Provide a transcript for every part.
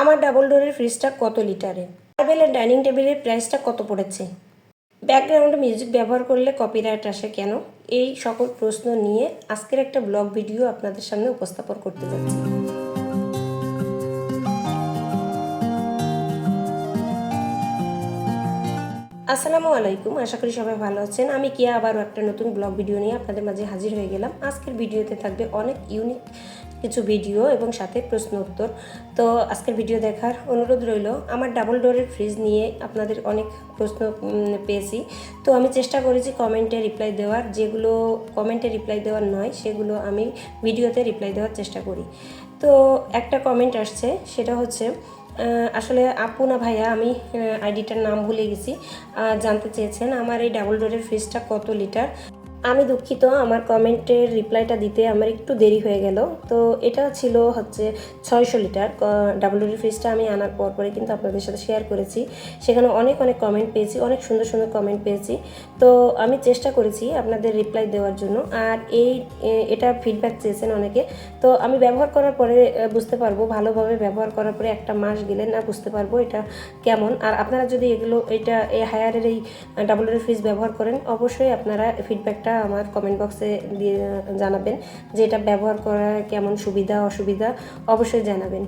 আমার ডাবল ডোরের ফ্রিজটা কত লিটারে মার্বেলের ডাইনিং টেবিলের প্রাইসটা কত পড়েছে? ব্যাকগ্রাউন্ডে মিউজিক ব্যবহার করলে কপিরাইট আসে কেন? এই সকল প্রশ্ন নিয়ে আজকের একটা ব্লগ ভিডিও আপনাদের সামনে উপস্থাপন করতে যাচ্ছি। আসসালামু আলাইকুম, আশা করি সবাই ভালো আছেন। আমি কিয়া, আবারও একটা নতুন ব্লগ ভিডিও নিয়ে আপনাদের মাঝে হাজির হয়ে গেলাম। আজকের ভিডিওতে থাকবে অনেক ইউনিক কিছু ভিডিও এবং সাথে প্রশ্ন উত্তর। তো আজকের ভিডিও দেখার অনুরোধ রইল, আমার ডাবল ডোরের ফ্রিজ নিয়ে আপনাদের অনেক প্রশ্ন পেয়েছি। তো আমি চেষ্টা করেছি কমেন্টে রিপ্লাই দেওয়ার, যেগুলো কমেন্টে রিপ্লাই দেওয়ার নয়, সেগুলো আমি ভিডিওতে রিপ্লাই দেওয়ার চেষ্টা করি। তো একটা কমেন্ট আসছে, সেটা হচ্ছে আসলে আপু না ভাইয়া, আমি আইডিটার নাম ভুলে গেছি। জানতে চেয়েছেন, আমার এই ডাবল ডোরের ফ্রিজটা কত লিটার আমি দুঃখিত, আমার কমেন্টের রিপ্লাইটা দিতে আমার একটু দেরি হয়ে গেল। তো এটা ছিল হচ্ছে ছয়শো লিটার ডাবল ডোরের ফ্রিজটা আমি আনার পর পরে কিন্তু আপনাদের সাথে শেয়ার করেছি। সেখানে অনেক অনেক কমেন্ট পেয়েছি, অনেক সুন্দর সুন্দর কমেন্ট পেয়েছি। তো আমি চেষ্টা করেছি আপনাদের রিপ্লাই দেওয়ার জন্য। আর এই এটা ফিডব্যাক চেয়েছেন অনেকে। তো আমি ব্যবহার করার পরে বুঝতে পারব, ভালোভাবে ব্যবহার করার পরে একটা মাস গেলে না বুঝতে পারব এটা কেমন। আর আপনারা যদি এগুলো, এটা এই হায়ারের এই ডাবল ডোরের ফ্রিজ ব্যবহার করেন, অবশ্যই আপনারা ফিডব্যাকটা আমার কমেন্ট বক্সে দিয়ে জানাবেন যে এটা ব্যবহার করার কেমন সুবিধা, অসুবিধা, অবশ্যই জানাবেন।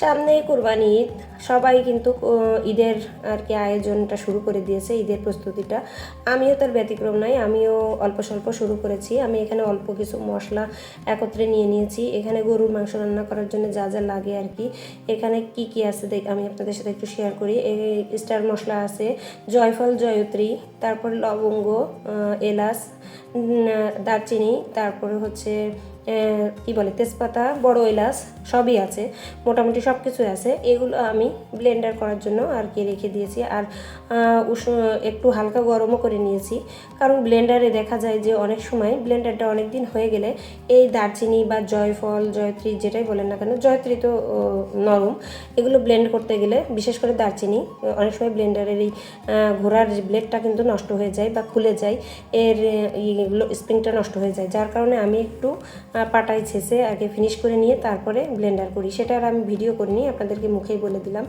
সামনে কুরবানি ঈদ। সবাই কিন্তু ঈদের আর কি আয়োজনটা শুরু করে দিয়েছে, ঈদের প্রস্তুতিটা। আমিও তার ব্যতিক্রম নাই, আমিও অল্প স্বল্প শুরু করেছি। আমি এখানে অল্প কিছু মশলা একত্রে নিয়ে নিয়েছি। এখানে গরুর মাংস রান্না করার জন্য যা যা লাগে আর কি। এখানে কি কি আছে দেখ, আমি আপনাদের সাথে একটু শেয়ার করি। স্টার মশলা আছে, জয়ফল, জয়ত্রী, তারপর লবঙ্গ এলাচ দারচিনি, তারপরে হচ্ছে কি বলে, তেজপাতা, বড় এলাচ, সবই আছে, মোটামুটি সব কিছুই আছে। এগুলো আমি ব্লেন্ডার করার জন্য আর কি রেখে দিয়েছি। আর উষ্ণ একটু হালকা গরমও করে নিয়েছি। কারণ ব্লেন্ডারে দেখা যায় যে অনেক সময় ব্লেন্ডারটা অনেক দিন হয়ে গেলে এই দারচিনি বা জয়ফল, জয়ত্রী যেটাই বলেন না কেন, জয়ত্রী তো নরম। এগুলো ব্লেন্ড করতে গেলে বিশেষ করে দারচিনি, অনেক সময় ব্লেন্ডারের এই ঘোড়ার ব্লেডটা কিন্তু নষ্ট হয়ে যায় বা খুলে যায়। এর স্প্রিংটা নষ্ট হয়ে যায়। যার কারণে আমি একটু পাটায় ছেঁচে আগে ফিনিশ করে নিয়ে তারপরে ব্লেন্ডার করি। সেটা আর আমি ভিডিও করিনি, আপনাদেরকে মুখেই বলে দিলাম।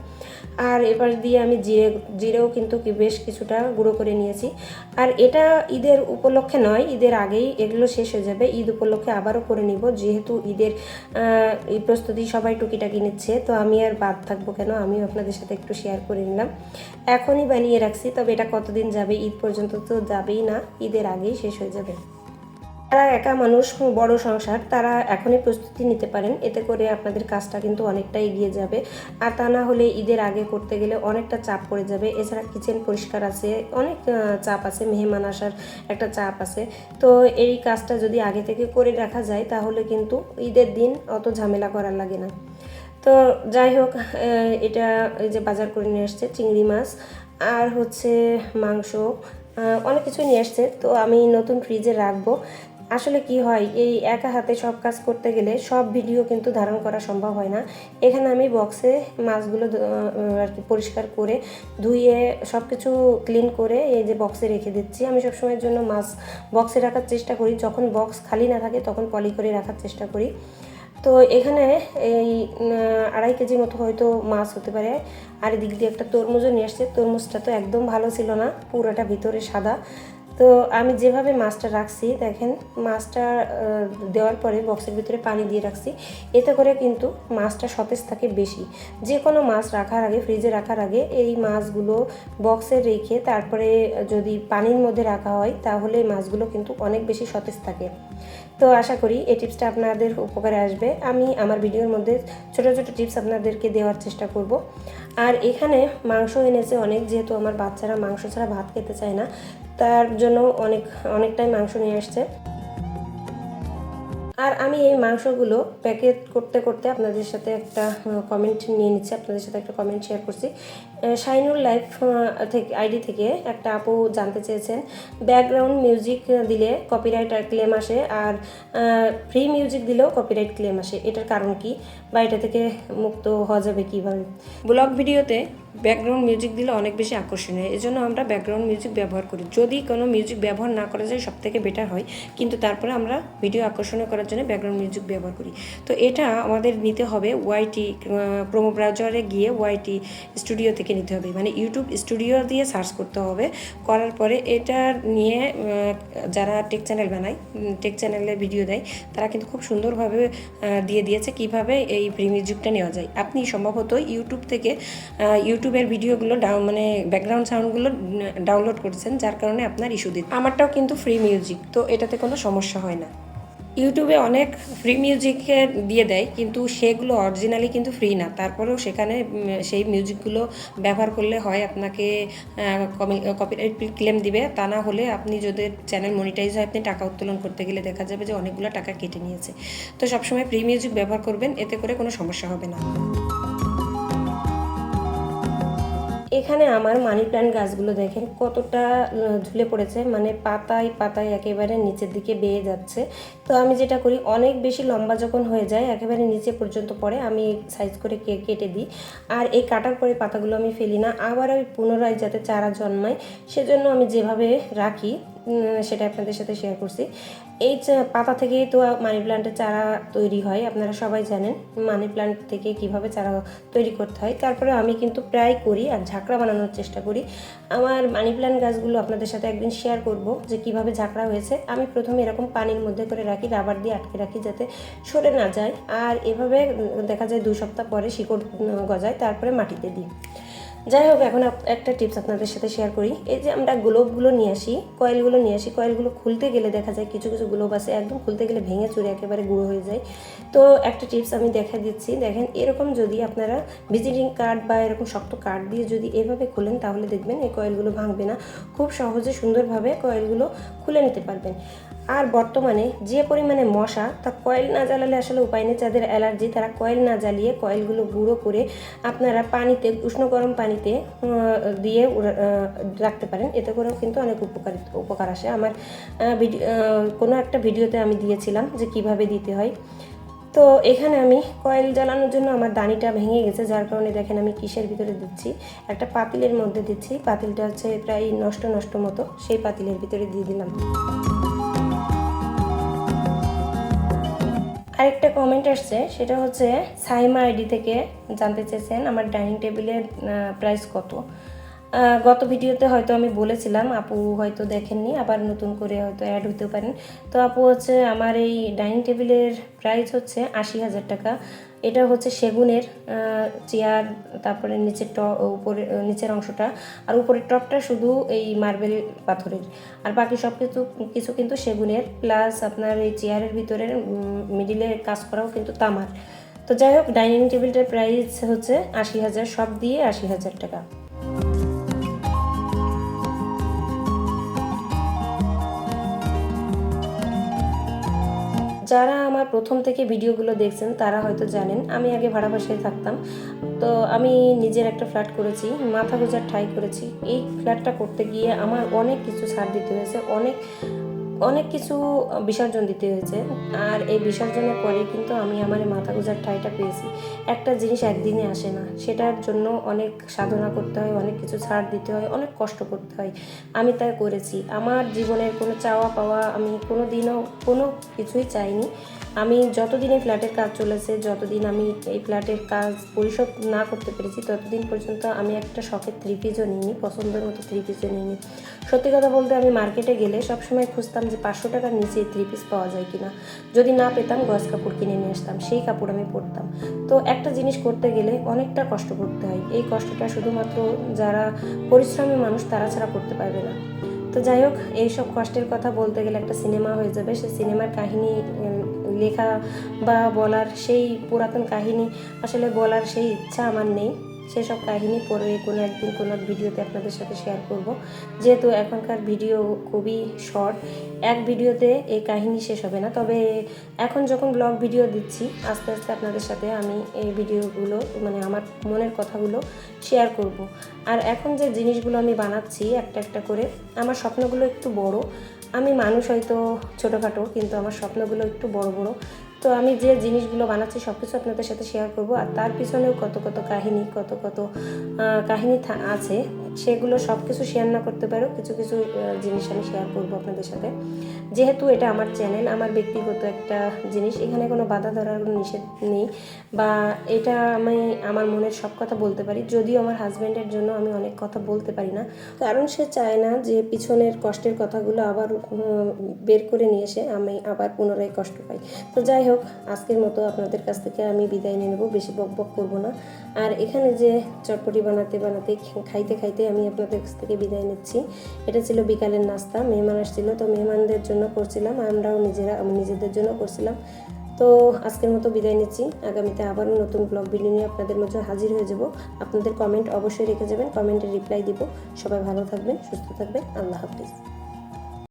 আর এবার দিয়ে আমি জিরে, জিরেও কিন্তু বেশ কিছুটা গুঁড়ো করে নিয়েছি। আর এটা ঈদের উপলক্ষে নয়, ঈদের আগেই এগুলো শেষ হয়ে যাবে। ঈদ উপলক্ষে আবারও করে নিব। যেহেতু ঈদের এই প্রস্তুতি সবাই টুকিটাকি নিচ্ছে, তো আমি আর বাদ থাকব কেন? আমিও আপনাদের সাথে একটু শেয়ার করে নিলাম। এখনই বানিয়ে রাখছি, তবে এটা কতদিন যাবে? ঈদ পর্যন্ত তো যাবেই না। ঈদের আগেই শেষ হয়ে যাবে। যারা একা মানুষ, বড় সংসার, তারা এখনই প্রস্তুতি নিতে পারেন। এতে করে আপনাদের কাজটা কিন্তু অনেকটা এগিয়ে যাবে। আর তা না হলে ঈদের আগে করতে গেলে অনেকটা চাপ পড়ে যাবে। এছাড়া কিচেন পরিষ্কার আছে, অনেক চাপ আছে, মেহমান আসার একটা চাপ আছে। তো এই কাজটা যদি আগে থেকে করে রাখা যায়, তাহলে কিন্তু ঈদের দিন অত ঝামেলা করার লাগে না। তো যাই হোক এটা এই যে বাজার করে নিয়ে আসছে চিংড়ি মাছ। আর হচ্ছে মাংস অনেক কিছু নিয়ে আসছে। তো আমি নতুন ফ্রিজে রাখব। আসলে কি হয়, এই একা হাতে সব কাজ করতে গেলে সব ভিডিও কিন্তু ধারণ করা সম্ভব হয় না। এখানে আমি বক্সে মাছগুলো আর কি পরিষ্কার করে ধুয়ে সব কিছু ক্লিন করে এই যে বক্সে রেখে দিচ্ছি। আমি সবসময়ের জন্য মাছ বক্সে রাখার চেষ্টা করি। যখন বক্স খালি না থাকে, তখন পলি করে রাখার চেষ্টা করি। তো এখানে এই আড়াই কেজি মতো হয়তো মাছ হতে পারে। আর এদিক দিয়ে একটা তরমুজও নিয়ে আসছে। তরমুজটা তো একদম ভালো ছিল না, পুরোটা ভিতরে সাদা। তো আমি যেভাবে মাছটা রাখছি, দেখেন, মাছটা দেওয়ার পরে বক্সের ভিতরে পানি দিয়ে রাখছি। এতে করে কিন্তু মাছটা সতেজ থাকে বেশি। যে কোনো মাছ রাখার আগে, ফ্রিজে রাখার আগে এই মাছগুলো বক্সে রেখে তারপরে যদি পানির মধ্যে রাখা হয়, তাহলে মাছগুলো কিন্তু অনেক বেশি সতেজ থাকে। তো আশা করি এই টিপসটা আপনাদের উপকারে আসবে। আমি আমার ভিডিওর মধ্যে ছোটো ছোটো টিপস আপনাদেরকে দেওয়ার চেষ্টা করব। আর এখানে মাংস এনেছে অনেক, যেহেতু আমার বাচ্চারা মাংস ছাড়া ভাত খেতে চায় না, তার জন্য অনেক, অনেকটাই মাংস নিয়ে আসছে। আর আমি এই মাংসগুলো প্যাকেট করতে করতে আপনাদের সাথে একটা কমেন্ট নিয়ে নিচ্ছি। আপনাদের সাথে একটা কমেন্ট শেয়ার করছি। শাইনুর লাইফ থেকে আইডি থেকে একটা আপু জানতে চেয়েছেন। ব্যাকগ্রাউন্ড মিউজিক দিলে কপিরাইট ক্লেম আসে আর ফ্রি মিউজিক দিলেও কপিরাইট ক্লেম আসে। এটার কারণ কি? বা এটা থেকে মুক্ত হওয়া যাবে কীভাবে? ব্লগ ভিডিওতে ব্যাকগ্রাউন্ড মিউজিক দিলে অনেক বেশি আকর্ষণীয়। এই জন্য আমরা ব্যাকগ্রাউন্ড মিউজিক ব্যবহার করি। যদি কোনো মিউজিক ব্যবহার না করা যায় সব থেকে বেটার হয়। কিন্তু তারপরে আমরা ভিডিও আকর্ষণীয় করার জন্য ব্যাকগ্রাউন্ড মিউজিক ব্যবহার করি। তো এটা আমাদের নিতে হবে ওয়াইটি প্রোমো ব্রাউজারে গিয়ে ওয়াইটি স্টুডিও থেকে নিতে হবে। মানে ইউটিউব স্টুডিও দিয়ে সার্চ করতে হবে। করার পরে এটা নিয়ে যারা টেক চ্যানেল বানায় টেক চ্যানেলে ভিডিও দেয় তারা কিন্তু খুব সুন্দরভাবে দিয়ে দিয়েছে কীভাবে এই ফ্রি মিউজিকটা নেওয়া যায়। আপনি সম্ভবত ইউটিউব থেকে আহ, ইউটিউবের ভিডিওগুলো ডাউন মানে ব্যাকগ্রাউন্ড সাউন্ডগুলো ডাউনলোড করেছেন, যার কারণে আপনার ইস্যু দিচ্ছে। আমারটাও কিন্তু ফ্রি মিউজিক তো এটাতে কোনো সমস্যা হয় না। ইউটিউবে অনেক ফ্রি মিউজিকের দিয়ে দেয়, কিন্তু সেগুলো অরিজিনালি কিন্তু ফ্রি না। তারপরেও সেখানে সেই মিউজিকগুলো ব্যবহার করলে হয় আপনাকে কপিরাইট ক্লেম দিবে। তা না হলে আপনি যদি চ্যানেল মনিটাইজ হয়, আপনি টাকা উত্তোলন করতে গেলে দেখা যাবে যে অনেকগুলো টাকা কেটে নিয়েছে। তো সবসময় ফ্রি মিউজিক ব্যবহার করবেন, এতে করে কোনো সমস্যা হবে না। এখানে আমার মানি প্ল্যান্ট গাছগুলো দেখেন কতটা ঝুলে পড়েছে মানে পাতায় পাতায় একেবারে নিচের দিকে বেয়ে যাচ্ছে। তো আমি যেটা করি, অনেক বেশি লম্বা যখন হয়ে যায়, একেবারে নিচে পর্যন্ত পড়ে, আমি সাইজ করে কেটে দিই। আর এই কাটার পরে পাতাগুলো আমি ফেলি না, আবার আমি পুনরায় যাতে চারা জন্মায়, সেজন্য আমি যেভাবে রাখি সেটা আপনাদের সাথে শেয়ার করছি। এই পাতা থেকেই তো মানি প্ল্যান্টের চারা তৈরি হয়, আপনারা সবাই জানেন মানি প্ল্যান্ট থেকে কীভাবে চারা তৈরি করতে হয়। তারপরে আমি কিন্তু প্রায় করি আর ঝাঁকড়া বানানোর চেষ্টা করি। আমার মানি প্ল্যান্ট গাছগুলো আপনাদের সাথে একদিন শেয়ার করব যে কীভাবে ঝাঁকড়া হয়েছে। আমি প্রথমে এরকম পানির মধ্যে করে রাখি রাবার দিয়ে আটকে রাখি যাতে সরে না যায়। আর এভাবে দেখা যায় দু সপ্তাহ পরে শিকড় গজায়, তারপরে মাটিতে দিই। যাই হোক, এখন একটা টিপস আপনাদের সাথে শেয়ার করি। এই যে আমরা গ্লোবগুলো নিয়ে আসি কয়েলগুলো নিয়ে আসি কয়েলগুলো খুলতে গেলে দেখা যায় কিছু কিছু গ্লোব আছে, একদম খুলতে গেলে ভেঙে চুরে একেবারে গুঁড়ো হয়ে যায়। তো একটা টিপস আমি দেখা দিচ্ছি, দেখেন এরকম যদি আপনারা ভিজিটিং কার্ড বা এরকম শক্ত কার্ড দিয়ে যদি এভাবে খুলেন, তাহলে দেখবেন এই কয়েলগুলো ভাঙবে না। খুব সহজে সুন্দরভাবে কয়েলগুলো খুলে নিতে পারবেন। আর বর্তমানে যে পরিমাণে মশা, তা কয়েল না জ্বালালে আসলে উপায় নেই। যাদের অ্যালার্জি, তারা কয়েল না জ্বালিয়ে কয়েলগুলো গুঁড়ো করে আপনারা পানিতে, উষ্ণ গরম পানিতে দিয়ে রাখতে পারেন। এতে করেও কিন্তু অনেক উপকার উপকার আসে। আমার ভিডিও কোনো একটা ভিডিওতে আমি দিয়েছিলাম যে কীভাবে দিতে হয়। তো এখানে আমি কয়েল জ্বালানোর জন্য আমার দানিটা ভেঙে গেছে, যার কারণে দেখেন আমি কিসের ভিতরে দিচ্ছি। একটা পাতিলের মধ্যে দিচ্ছি। পাতিলটা হচ্ছে প্রায় নষ্ট নষ্ট মতো। সেই পাতিলের ভিতরে দিয়ে দিলাম। আরেকটা কমেন্ট আসছে, সেটা হচ্ছে সাইমা আইডি থেকে জানতে চেয়েছেন আমার ডাইনিং টেবিলের প্রাইস কত। গত ভিডিওতে হয়তো আমি বলেছিলাম, আপু হয়তো দেখেননি, আবার নতুন করে হয়তো অ্যাড হতে পারেন। তো আপু হচ্ছে, আমার এই ডাইনিং টেবিলের প্রাইস হচ্ছে আশি হাজার টাকা। এটা হচ্ছে সেগুনের চেয়ার, তারপরে নিচের ট উপরে নিচের অংশটা। আর উপরের টপটা শুধু এই মার্বেল পাথরের। আর বাকি সব কিছু কিছু কিন্তু সেগুনের। প্লাস আপনার এই চেয়ারের ভিতরের মিডিলে কাজ করাও কিন্তু তামার। তো যাই হোক, ডাইনিং টেবিলটার প্রাইস হচ্ছে আশি হাজার, সব দিয়ে আশি হাজার টাকা। যারা আমার প্রথম থেকে ভিডিওগুলো দেখছেন, তারা হয়তো জানেন, আমি আগে ভাড়া বাসায় থাকতাম। তো আমি নিজের একটা ফ্ল্যাট করেছি, মাথা গোজার ঠাই করেছি। এই ফ্ল্যাটটা করতে গিয়ে আমার অনেক কিছু ছাড় দিতে হয়েছে, অনেক অনেক কিছু বিসর্জন দিতে হয়েছে। আর এই বিসর্জনের পরে কিন্তু আমি আমার মাথা গোজার ঠাইটা পেয়েছি। একটা জিনিস একদিনে আসে না, সেটার জন্য অনেক সাধনা করতে হয়, অনেক কিছু ছাড় দিতে হয়, অনেক কষ্ট করতে হয়। আমি তাই করেছি। আমার জীবনের কোনো চাওয়া পাওয়া আমি কোনো দিনও কোনো কিছুই চাইনি। আমি যতদিন এই ফ্ল্যাটের কাজ চলেছে, যতদিন আমি এই ফ্ল্যাটের কাজ পরিশোধ না করতে পেরেছি, ততদিন পর্যন্ত আমি একটা শখের থ্রি পিসও নিইনি, পছন্দের মতো থ্রি পিসও নিইনি। সত্যি কথা বলতে আমি মার্কেটে গেলে সবসময় খুঁজতাম যে পাঁচশো টাকার নিচে থ্রি পিস পাওয়া যায় কিনা। যদি না পেতাম গজ কাপড় কিনে নিয়ে আসতাম, সেই কাপড় আমি পরতাম। তো একটা জিনিস করতে গেলে অনেকটা কষ্ট করতে হয়। এই কষ্টটা শুধুমাত্র যারা পরিশ্রমী মানুষ তারা ছাড়া করতে পারবে না। তো যাই হোক, এইসব কষ্টের কথা বলতে গেলে একটা সিনেমা হয়ে যাবে। সে সিনেমার কাহিনী লেখা বা বলার সেই পুরাতন কাহিনী, আসলে বলার সেই ইচ্ছা আমার নেই। সেসব কাহিনী পরে কোনো একদিন কোনো ভিডিওতে আপনাদের সাথে শেয়ার করব। যেহেতু এখনকার ভিডিও খুবই শর্ট এক ভিডিওতে এই কাহিনী শেষ হবে না। তবে এখন যখন ব্লগ ভিডিও দিচ্ছি, আস্তে আস্তে আপনাদের সাথে আমি এই ভিডিওগুলো মানে আমার মনের কথাগুলো শেয়ার করব। আর এখন যে জিনিসগুলো আমি বানাচ্ছি একটা একটা করে, আমার স্বপ্নগুলো একটু বড়। আমি মানুষ হয়তো ছোটোখাটো, কিন্তু আমার স্বপ্নগুলো একটু বড় বড়। তো আমি যে জিনিসগুলো বানাচ্ছি সব কিছু আপনাদের সাথে শেয়ার করব। আর তার পিছনেও কত কত কাহিনী, কত কত কাহিনী আছে, সেগুলো সব কিছু শেয়ার না করতে পারো। কিছু কিছু জিনিস আমি শেয়ার করব আপনাদের সাথে। যেহেতু এটা আমার চ্যানেল আমার ব্যক্তিগত একটা জিনিস, এখানে কোনো বাধা ধরার কোনো নিষেধ নেই। বা এটা আমি আমার মনের সব কথা বলতে পারি, যদিও আমার হাজব্যান্ডের জন্য আমি অনেক কথা বলতে পারি না। কারণ সে চায় না যে পিছনের কষ্টের কথাগুলো আবার বের করে নিয়ে এসে আমি আবার পুনরায় কষ্ট পাই। তো যাই হোক আজকের মতো আপনাদের কাছ থেকে আমি বিদায় নিয়ে নেব, বেশি বক বক করব না। আর এখানে যে চটপটি বানাতে বানাতে খাইতে খাইতে আমি আপনাদের কাছ থেকে বিদায় নিচ্ছি। এটা ছিল বিকালের নাস্তা, মেহমান আসছিল, তো মেহমানদের জন্য করছিলাম, আমরাও নিজেরা নিজেদের জন্য করছিলাম। তো আজকের মতো বিদায় নিচ্ছি। আগামীতে আবারও নতুন ব্লগ ভিডিও নিয়ে আপনাদের মধ্যে হাজির হয়ে যাব। আপনাদের কমেন্ট অবশ্যই রেখে যাবেন কমেন্টে রিপ্লাই দিব। সবাই ভালো থাকবেন, সুস্থ থাকবেন। আল্লাহ হাফিজ।